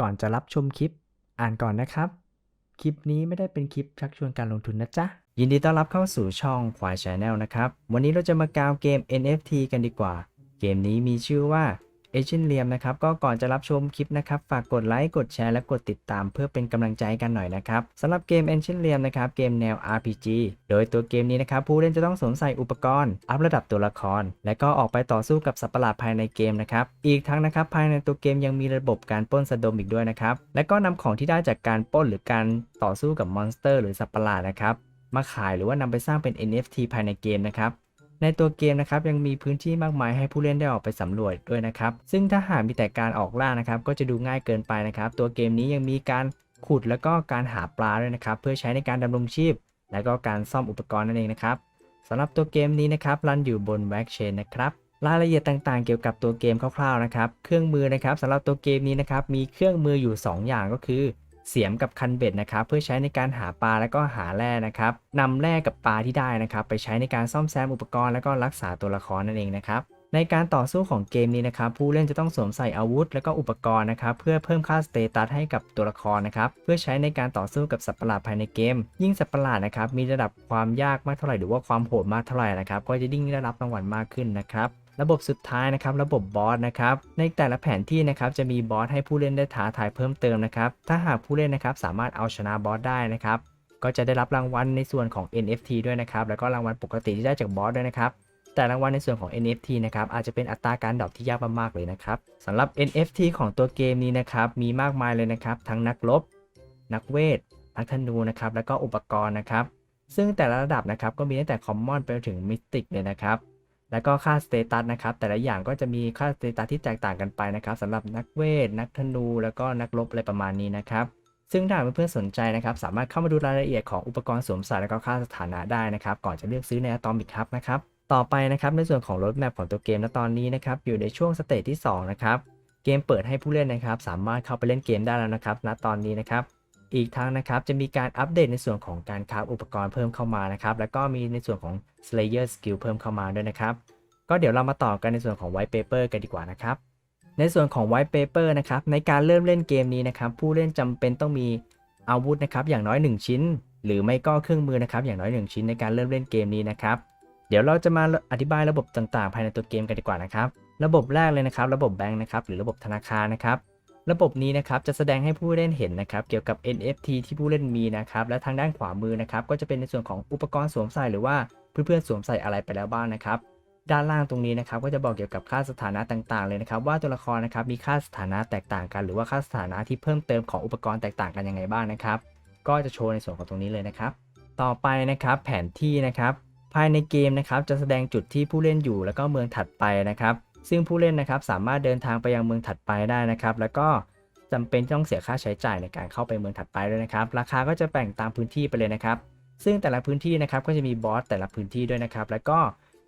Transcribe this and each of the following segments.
ก่อนจะรับชมคลิป อ่านก่อนนะครับ คลิปนี้ไม่ได้เป็นคลิปชักชวนการลงทุนนะจ๊ะ ยินดีต้อนรับเข้าสู่ช่องควายชาแนลนะครับ วันนี้เราจะมากาวเกม NFT กันดีกว่า เกมนี้มีชื่อว่า a g e n t l i a m นะครับก็ก่อนจะรับชมคลิปนะครับฝากกดไลค์กดแชร์และกดติดตามเพื่อเป็นกำลังใจกันหน่อยนะครับสำหรับเกม a n c i e n t l i a m นะครับเกมแนว RPG โดยตัวเกมนี้นะครับผู้เล่นจะต้องสวมใส่อุปกรณ์ อัพระดับตัวละคร และก็ออกไปต่อสู้กับสัตว์ประหลาดภายในเกมนะครับอีกทั้งนะครับภายในตัวเกมยังมีระบบการปล้นสะดมอีกด้วยนะครับและก็นำของที่ได้จากการปล้นหรือการต่อสู้กับมอนสเตอร์ หรือสัตว์ประหลาดนะครับมาขายหรือว่านำไปสร้างเป็น NFT ภายในเกมนะครับ ในตัวเกมนะครับยังมีพื้นที่มากมายให้ผู้เล่นได้ออกไปสำรวจด้วยนะครับ ซึ่งถ้าหากมีแต่การออกล่านะครับก็จะดูง่ายเกินไปนะครับ ตัวเกมนี้ยังมีการขุดแล้วก็การหาปลาด้วยนะครับ เพื่อใช้ในการดำรงชีพ และก็การซ่อมอุปกรณ์นั่นเองนะครับสำหรับตัวเกมนี้นะครับรันอยู่บน w a c h a i n นะครับรายละเอียดต่างๆ เกี่ยวกับตัวเกมคร่าวๆนะครับ เครื่องมือนะครับสำหรับตัวเกมนี้นะครับมีเครื่องมืออยู่ 2 อย่างก็คือ เสียมกับคันเบ็ดนะครับเพื่อใช้ในการหาปลาและก็หาแร่นะครับนำแร่กับปลาที่ได้นะครับไปใช้ในการซ่อมแซมอุปกรณ์และก็รักษาตัวละครนั่นเองนะครับในการต่อสู้ของเกมนี้นะครับผู้เล่นจะต้องสวมใส่อาวุธ และก็อุปกรณ์นะครับเพื่อเพิ่มค่าสเตตัสให้กับตัวละครนะครับเพื่อใช้ในการต่อสู้กับสัตว์ประหลาดภายในเกม ยิ่งสัตว์ประหลาดนะครับมีระดับความยากมากเท่าไหร่หรือว่าความโหดมากเท่าไหร่นะครับก็จะยิ่งได้รับรางวัลมากขึ้นนะครับ ระบบสุดท้ายนะครับระบบบอสนะครับในแต่ละแผนที่นะครับจะมีบอสให้ผู้เล่นได้ท้าทายเพิ่มเติมนะครับถ้าหากผู้เล่นนะครับสามารถเอาชนะบอสได้นะครับก็จะได้รับรางวัลในส่วนของ NFT ด้วยนะครับแล้วก็รางวัลปกติที่ได้จากบอสด้วยนะครับแต่รางวัลในส่วนของ NFT นะครับอาจจะเป็นอัตราการดรอปที่ยากมากๆเลยนะครับสำหรับ NFT ของตัวเกมนี้นะครับมีมากมายเลยนะครับทั้งนักรบนักเวทนักธนูนะครับแล้วก็อุปกรณ์นะครับซึ่งแต่ละระดับนะครับก็มีตั้งแต่คอมมอนไปถึงมิติกเลยนะครับ แล้วก็ค่าสเตตัสนะครับ แต่ละอย่างก็จะมีค่าสเตตัสที่แตกต่างกันไปนะครับสำหรับนักเวท นักธนู แล้วก็นักรบอะไรประมาณนี้นะครับ ซึ่งถ้าเพื่อนๆสนใจนะครับ สามารถเข้ามาดูรายละเอียดของอุปกรณ์สวมใส่และก็ค่าสถานะได้นะครับ ก่อนจะเลือกซื้อใน Atomic Hub นะครับ ต่อไปนะครับในส่วนของรถแมพของตัวเกมณตอนนี้นะครับอยู่ในช่วงสเตจที่2นะครับเกมเปิดให้ผู้เล่นนะครับ สามารถเข้าไปเล่นเกมได้แล้วนะครับณตอนนี้นะครับ อีกทั้งนะครับจะมีการอัปเดตในส่วนของการคราฟอุปกรณ์เพิ่มเข้ามานะครับแล้วก็มีในส่วนของ Slayer Skill เพิ่มเข้ามาด้วยนะครับ ก็เดี๋ยวเรามาต่อกันในส่วนของ White Paper กันดีกว่านะครับในส่วนของ White Paper นะครับในการเริ่มเล่นเกมนี้นะครับผู้เล่นจำเป็นต้องมีอาวุธนะครับอย่างน้อย 1 ชิ้น หรือไม่ก็เครื่องมือนะครับอย่างน้อย 1 ชิ้นในการเริ่มเล่นเกมนี้นะครับเดี๋ยวเราจะมาอธิบายระบบต่างๆ ภายในตัวเกมกันดีกว่านะครับ ระบบแรกเลยนะครับ ระบบแบงค์นะครับหรือระบบธนาคารนะครับ ระบบนี้นะครับจะแสดงให้ผู้เล่นเห็นนะครับเกี่ยวกับ NFT ที่ผู้เล่นมีนะครับและทางด้านขวามือนะครับก็จะเป็นในส่วนของอุปกรณ์สวมใส่หรือว่าเพื่อนๆสวมใส่อะไรไปแล้วบ้างนะครับด้านล่างตรงนี้นะครับก็จะบอกเกี่ยวกับค่าสถานะต่างๆ เลยนะครับ ว่าตัวละครนะครับมีค่าสถานะแตกต่างกัน หรือว่าค่าสถานะที่เพิ่มเติมของอุปกรณ์แตกต่างกันยังไงบ้างนะครับ ก็จะโชว์ในส่วนของตรงนี้เลยนะครับ ต่อไปนะครับแผนที่นะครับ ภายในเกมนะครับจะแสดงจุดที่ผู้เล่นอยู่แล้วก็เมืองถัดไปนะครับ ซึ่งผู้เล่นนะครับสามารถเดินทางไปยังเมืองถัดไปได้นะครับ แล้วก็จำเป็นต้องเสียค่าใช้จ่ายในการเข้าไปเมืองถัดไปด้วยนะครับ ราคาก็จะแบ่งตามพื้นที่ไปเลยนะครับ ซึ่งแต่ละพื้นที่นะครับก็จะมีบอสแต่ละพื้นที่ด้วยนะครับ แล้วก็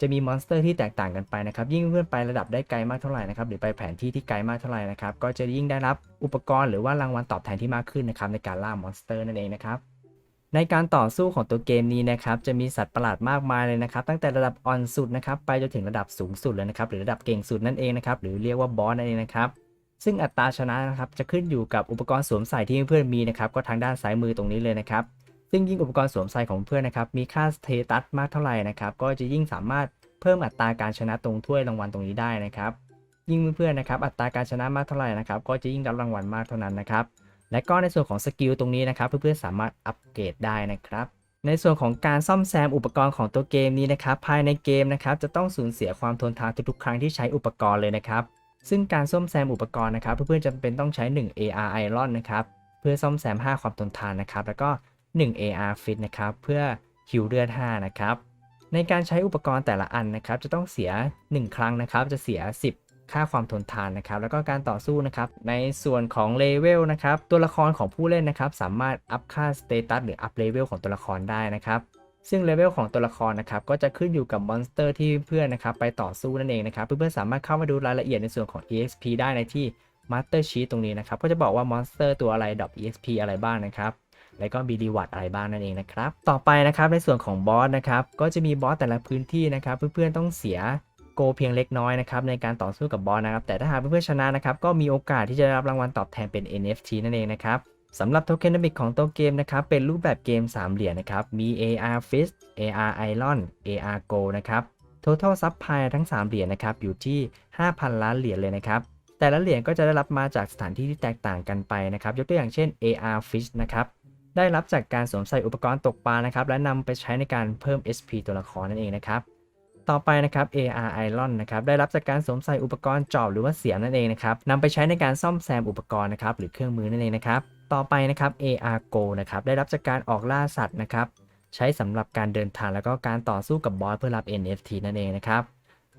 จะมีมอนสเตอร์ที่แตกต่างกันไปนะครับ ยิ่งเพื่อนไประดับได้ไกลมากเท่าไหร่นะครับ หรือไปแผนที่ที่ไกลมากเท่าไหร่นะครับ ก็จะยิ่งได้รับอุปกรณ์หรือว่ารางวัลตอบแทนที่มากขึ้นนะครับในการล่ามอนสเตอร์นั่นเองนะครับ ในการต่อสู้ของตัวเกมนี้นะครับจะมีสัตว์ประหลาดมากมายเลยนะครับ ตั้งแต่ระดับอ่อนสุดนะครับไปจนถึงระดับสูงสุดเลยนะครับหรือระดับเก่งสุดนั่นเองนะครับหรือเรียกว่าบอสนั่นเองนะครับซึ่งอัตราชนะนะครับจะขึ้นอยู่กับอุปกรณ์สวมใส่ที่เพื่อนมีนะครับก็ทางด้านซ้ายมือตรงนี้เลยนะครับซึ่งยิ่งอุปกรณ์สวมใส่ของเพื่อนนะครับมีค่าสเตตัสมากเท่าไหร่นะครับก็จะยิ่งสามารถเพิ่มอัตราการชนะตรงถ้วยรางวัลตรงนี้ได้นะครับยิ่งเพื่อนๆนะครับอัตราการชนะมากเท่าไหร่นะครับก็จะยิ่งรับรางวัลมากเท่านั้นนะครับ และก็ในส่วนของสกิลตรงนี้นะครับเพื่อนๆสามารถอัปเกรดได้นะครับ ในส่วนของการซ่อมแซมอุปกรณ์ของตัวเกมนี้นะครับ ภายในเกมนะครับจะต้องสูญเสียความทนทานทุกๆครั้งที่ใช้อุปกรณ์เลยนะครับ ซึ่งการซ่อมแซมอุปกรณ์นะครับ เพื่อนๆจำเป็นต้องใช้ 1 AR Iron นะครับเพื่อซ่อมแซม 5 ความทนทานนะครับ แล้วก็ 1 AR Fit นะครับเพื่อฮิวเลือด5นะครับในการใช้อุปกรณ์แต่ละอันนะครับ จะต้องเสีย 1 ครั้งนะครับ จะเสีย 10 ค่าความทนทานนะครับ แล้วก็การต่อสู้นะครับ ในส่วนของเลเวลนะครับ ตัวละครของผู้เล่นนะครับ สามารถอัพค่าสเตตัสหรืออัพเลเวลของตัวละครได้นะครับซึ่งเลเวลของตัวละครนะครับก็จะขึ้นอยู่กับมอนสเตอร์ที่เพื่อนนะครับไปต่อสู้นั่นเองนะครับ เพื่อนๆสามารถเข้ามาดูรายละเอียดในส่วนของ EXP ได้ในที่ Master Sheet ตรงนี้นะครับ ก็จะบอกว่ามอนสเตอร์ตัวอะไรดรอป EXP อะไรบ้างนะครับแล้วก็มีรีวอร์ดอะไรบ้างนั่นเองนะครับ ต่อไปนะครับในส่วนของบอสนะครับ ก็จะมีบอสแต่ละพื้นที่นะครับ เพื่อนๆต้องเสีย กเพียงเล็กน้อยนะครับในการต่อสู้กับบอสนะครับ แต่ถ้าหากเพื่อนๆชนะนะครับก็มีโอกาสที่จะได้รับรางวัลตอบแทนเป็น NFT นั่นเองนะครับสำหรับโทเค็นมิกของตัวเกมนะครับเป็นรูปแบบเกม3เหรียญนะครับมี AR Fist AR Iron AR Go นะครับ Total Supply ทั้ง 3 เหรียญนะครับอยู่ที่ 5,000 ล้านเหรียญเลยนะครับแต่ละเหรียญก็จะได้รับมาจากสถานที่ที่แตกต่างกันไปนะครับยกตัวอย่างเช่น AR Fish นะครับได้รับจากการสวมใส่อุปกรณ์ตกปลานะครับและนำไปใช้ในการเพิ่ม SP ตัวละครนั่นเองนะครับ ต่อไปนะครับ AR Iron นะครับได้รับจากการสวมใส่อุปกรณ์จอบหรือว่าเสียมนั่นเองนะครับนำไปใช้ในการซ่อมแซมอุปกรณ์นะครับหรือเครื่องมือนั่นเองนะครับต่อไปนะครับ AR Go นะครับได้รับจากการออกล่าสัตว์นะครับใช้สำหรับการเดินทางแล้วก็การต่อสู้กับบอสเพื่อรับ NFT นั่นเองนะครับ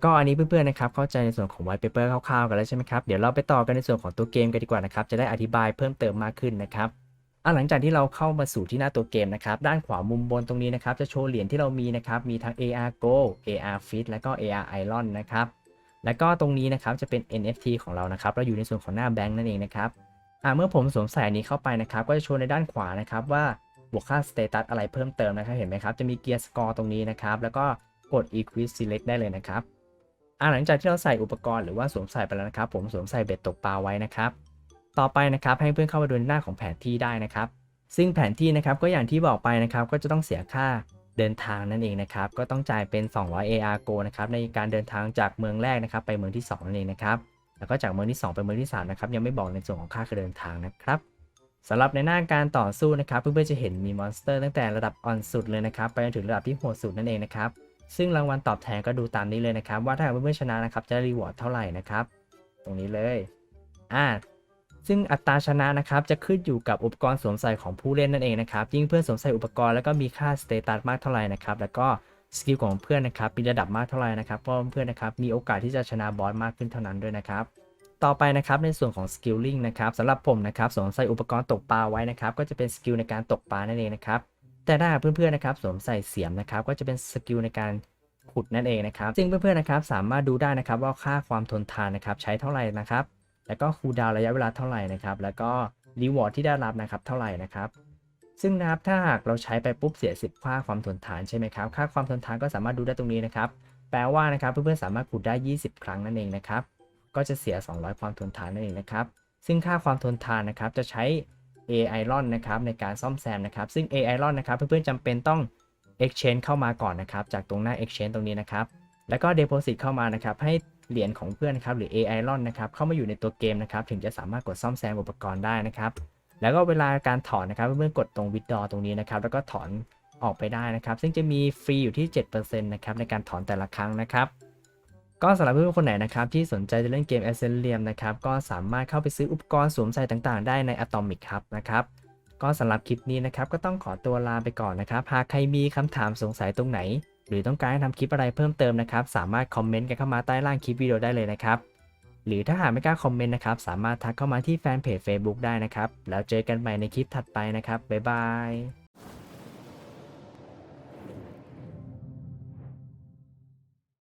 ก็อันนี้เพื่อนๆนะครับเข้าใจในส่วนของ white paper คร่าวๆกันแล้วใช่ไหมครับเดี๋ยวเราไปต่อกันในส่วนของตัวเกมกันดีกว่านะครับจะได้อธิบายเพิ่มเติมมากขึ้นนะครับ อะหลังจากที่เราเข้ามาสู่ที่หน้าตัวเกมนะครับ ด้านขวามุมบนตรงนี้นะครับ จะโชว์เหรียญที่เรามีนะครับ มีทั้ง AR Go AR Fit และก็ AR Iron นะครับ แล้วก็ตรงนี้นะครับจะเป็น NFT ของเรานะครับ เราอยู่ในส่วนของหน้าแบงค์นั่นเองนะครับ อะเมื่อผมสวมใส่นนี้เข้าไปนะครับ ก็จะโชว์ในด้านขวานะครับว่าบวกค่าสเตตัสอะไรเพิ่มเติมนะครับ เห็นไหมครับ จะมีเกียร์สกอร์ตรงนี้นะครับ แล้วก็กด Equip Select ได้เลยนะครับ อ่าหลังจากที่เราใส่อุปกรณ์หรือว่าสวมใส่ไปแล้วนะครับ ผมสวมใส่เบ็ดตกปลาไว้นะครับ ต่อไปนะครับให้เพื่อนเข้ามาดูในหน้าของแผนที่ได้นะครับ ซึ่งแผนที่นะครับก็อย่างที่บอกไปนะครับก็จะต้องเสียค่าเดินทางนั่นเองนะครับ ก็ต้องจ่ายเป็น 200 AR Go นะครับในการเดินทางจากเมืองแรกนะครับไปเมืองที่2นั่นเองนะครับแล้วก็จากเมืองที่ 2 ไปเมืองที่3นะครับยังไม่บอกในส่วนของค่าเดินทางนะครับสำหรับในหน้าการต่อสู้นะครับเพื่อนๆจะเห็นมีมอนสเตอร์ตั้งแต่ระดับอ่อนสุดเลยนะครับไปจนถึงระดับที่โหดสุดนั่นเองนะครับซึ่งรางวัลตอบแทนก็ดูตามนี้เลยนะครับ ว่าถ้าเพื่อนๆชนะนะครับจะได้รีวอร์ดเท่าไหร่นะครับ ตรงนี้เลยอ่า ซึ่งอัตราชนะนะครับจะขึ้นอยู่กับอุปกรณ์สวมใส่ของผู้เล่นนั่นเองนะครับยิ่งเพื่อนสวมใส่อุปกรณ์แล้วก็มีค่าสเตตัสมากเท่าไหร่นะครับแล้วก็สกิลของเพื่อนนะครับมีระดับมากเท่าไหร่นะครับเพราะเพื่อนนะครับมีโอกาสที่จะชนะบอสมากขึ้นเท่านั้นด้วยนะครับต่อไปนะครับในส่วนของสกิลลิงนะครับสำหรับผมนะครับสวมใส่อุปกรณ์ตกปลาไว้นะครับก็จะเป็นสกิลในการตกปลานั่นเองนะครับแต่ถ้าเพื่อนๆนะครับสวมใส่เสียมนะครับก็จะเป็นสกิลในการขุดนั่นเองนะครับซึ่งเพื่อนๆนะครับสามารถดูได้นะครับว่าค่าความทนทานนะครับใช้เท่าไหร่นะครับ แล้วก็คูลดาวระยะเวลาเท่าไหร่นะครับ แล้วก็รีวอร์ดที่ได้รับนะครับเท่าไหร่นะครับ ซึ่งนะครับถ้าหากเราใช้ไปปุ๊บเสียสิบค่าความทนทานใช่ไหมครับ ค่าความทนทานก็สามารถดูได้ตรงนี้นะครับ แปลว่านะครับเพื่อนๆสามารถขุดได้ 20 ครั้งนั่นเองนะครับ ก็จะเสีย 200 ความทนทานนั่นเองนะครับ ซึ่งค่าความทนทานนะครับจะใช้ A Iron นะครับในการซ่อมแซมนะครับ ซึ่ง A Iron นะครับเพื่อนๆจำเป็นต้อง Exchange เข้ามาก่อนนะครับ จากตรงหน้า Exchange ตรงนี้นะครับ แล้วก็ Deposit เข้ามานะครับให้ เหรียญของเพื่อนครับหรือ A Iron นะครับเข้ามาอยู่ในตัวเกมนะครับถึงจะสามารถกดซ่อมแซมอุปกรณ์ได้นะครับแล้วก็เวลาการถอนนะครับเพื่อนกดตรง withdraw ตรงนี้นะครับแล้วก็ถอนออกไปได้นะครับ ซึ่งจะมีฟรีอยู่ที่7%นะครับในการถอนแต่ละครั้งนะครับก็สำหรับเพื่อนๆคนไหนนะครับที่สนใจจะเล่นเกม a s c e n t i u m นะครับก็สามารถเข้าไปซื้ออุปกรณ์สวมใส่ต่างๆ ได้ใน Atomic Hub นะครับก็สำหรับคลิปนี้นะครับก็ต้องขอตัวลาไปก่อนนะครับหากใครมีคำถามสงสัยตรงไหน หรือต้องการให้ทำคลิปอะไรเพิ่มเติมนะครับ สามารถคอมเมนต์กันเข้ามาใต้ล่างคลิปวิดีโอได้เลยนะครับ หรือถ้าหากไม่กล้าคอมเมนต์นะครับ สามารถทักเข้ามาที่แฟนเพจ Facebook ได้นะครับ แล้วเจอกันใหม่ในคลิปถัดไปนะครับ บ๊ายบาย